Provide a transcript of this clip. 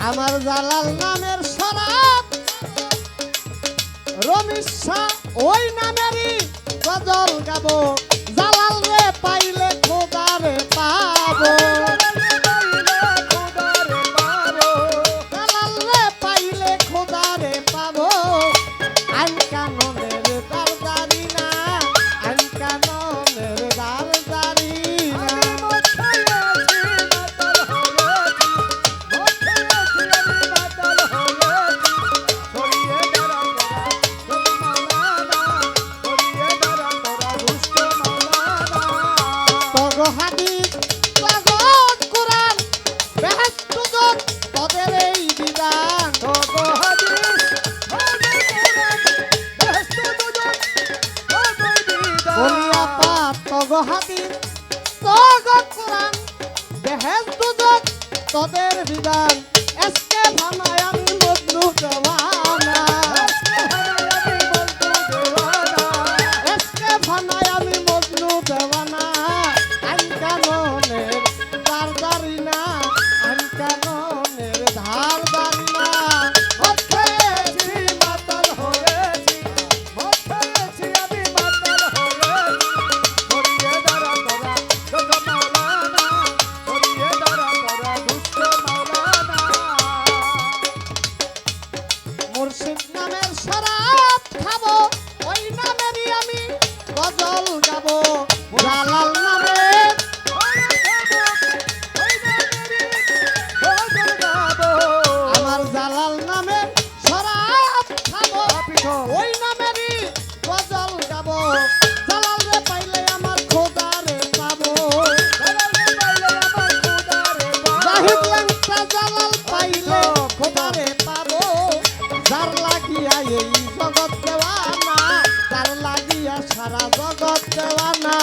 আমার জালাল নামের সরাব রমিশা ওই নামেরই গজল গাবো। তাদের বিধান জগৎ দেওয়ানা তার লাগিয়া সারা জগৎ দেওয়ানা